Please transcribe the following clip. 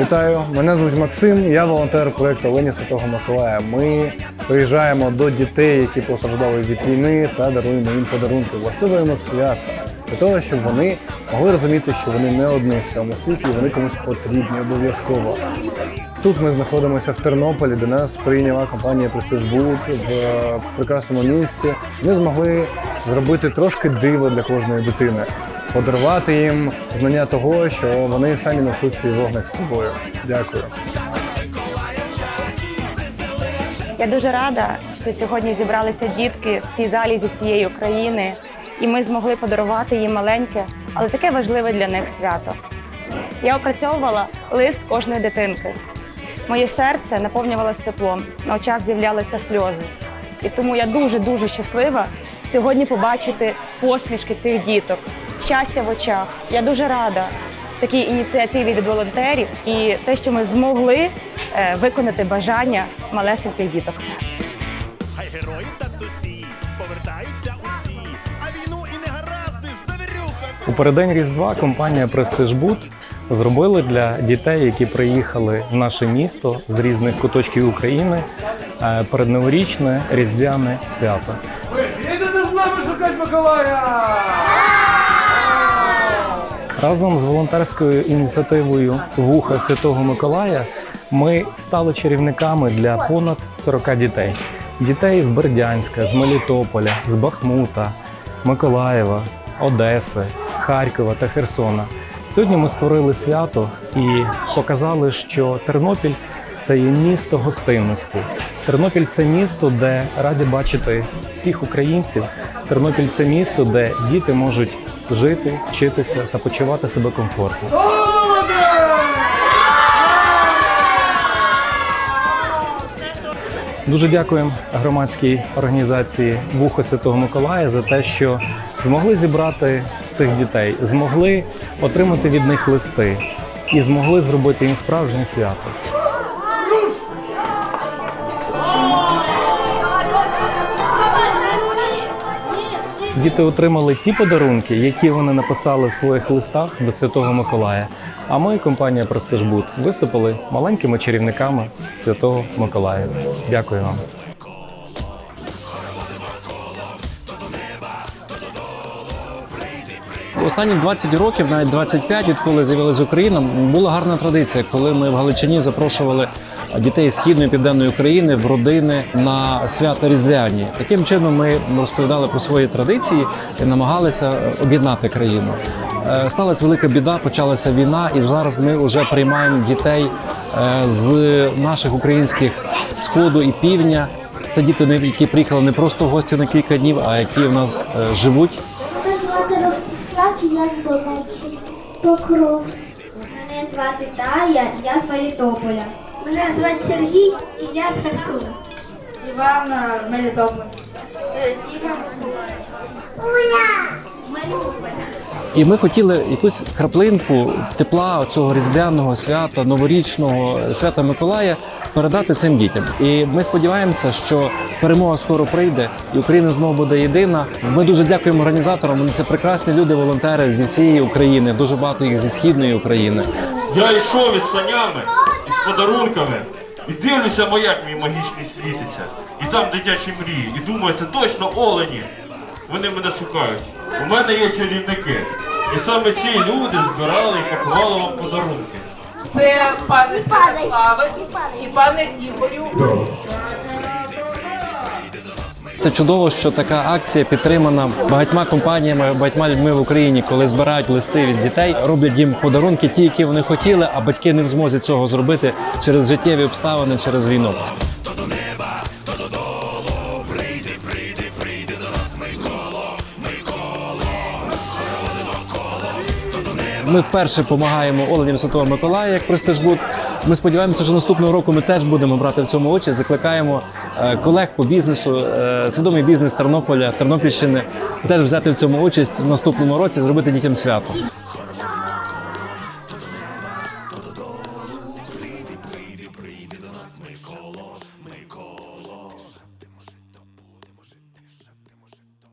Вітаю, мене звуть Максим, я волонтер проєкту Лені Святого Миколая. Ми приїжджаємо до дітей, які постраждали від війни, та даруємо їм подарунки. Влаштовуємо свято для того, щоб вони могли розуміти, що вони не одні в цьому світі, і вони комусь потрібні обов'язково. Тут ми знаходимося в Тернополі, де нас прийняла компанія Престижбут в прекрасному місці. Ми змогли зробити трошки диво для кожної дитини подарувати їм знання того, що вони самі несуть свій вогник з собою. Дякую. Я дуже рада, що сьогодні зібралися дітки в цій залі зі всієї України, і ми змогли подарувати їм маленьке, але таке важливе для них свято. Я опрацьовувала лист кожної дитинки. Моє серце наповнювалося теплом, на очах з'являлися сльози. І тому я дуже дуже щаслива сьогодні побачити посмішки цих діток, щастя в очах. Я дуже рада такій ініціативі від волонтерів і те, що ми змогли е, виконати бажання малесеньких діток. Хай герої та досі повертаються усі, а війну і негаразди завірюха. У переддень Різдва компанія Boot зробила для дітей, які приїхали в наше місто з різних куточків України, е, передноворічне різдвяне свято. Разом з волонтерською ініціативою Вуха Святого Миколая ми стали чарівниками для понад 40 дітей. Дітей з Бердянська, з Мелітополя, з Бахмута, Миколаєва, Одеси, Харкова та Херсона. Сьогодні ми створили свято і показали, що Тернопіль це є місто гостинності. Тернопіль це місто, де раді бачити всіх українців. Тернопіль це місто, де діти можуть жити, вчитися та почувати себе комфортно. Дуже дякуємо громадській організації Вухо Святого Миколая за те, що змогли зібрати цих дітей, змогли отримати від них листи і змогли зробити їм справжнє свято. Діти отримали ті подарунки, які вони написали в своїх листах до Святого Миколая. А ми, компанія Престижбут, виступили маленькими чарівниками Святого Миколая. Дякую вам. Останні 20 років, навіть 25, відколи з'явилася Україна, була гарна традиція, коли ми в Галичині запрошували дітей східної південної України в родини на свята Різдвяні. Таким чином ми розповідали про свої традиції і намагалися об'єднати країну. Е, Сталася велика біда, почалася війна, і зараз ми вже приймаємо дітей е, з наших українських сходу і півдня. Це діти, які приїхали не просто в гості на кілька днів, а які в нас е, живуть Мене звати Ростислав, я з звати Тая, я з Мелітополя. Мене звати Сергій, і я Херсона. Івана Мелітополь. Уля! І ми хотіли якусь краплинку тепла цього різдвяного свята, новорічного свята Миколая передати цим дітям. І ми сподіваємося, що перемога скоро прийде, і Україна знову буде єдина. Ми дуже дякуємо організаторам. Вони Це прекрасні люди, волонтери зі всієї України. Дуже багато їх зі східної України. Я йшов із санями, подарунками, і дивлюся, маяк мій магічний світиться. І там дитячі мрії. І думаю, це точно олені. Вони мене шукають. У мене є чарівники. І саме ці люди збирали і пакували вам подарунки. Це пане Святославе і пане Ігорю. Це чудово, що така акція підтримана багатьма компаніями, багатьма людьми в Україні, коли збирають листи від дітей, роблять їм подарунки, ті, які вони хотіли, а батьки не в змозі цього зробити через життєві обставини, через війну. Ми вперше допомагаємо Оленям Святого Миколая як престижбут. Ми сподіваємося, що наступного року ми теж будемо брати в цьому участь. Закликаємо колег по бізнесу, е, свідомий бізнес Тернополя, Тернопільщини теж взяти в цьому участь в наступному році, зробити дітям свято.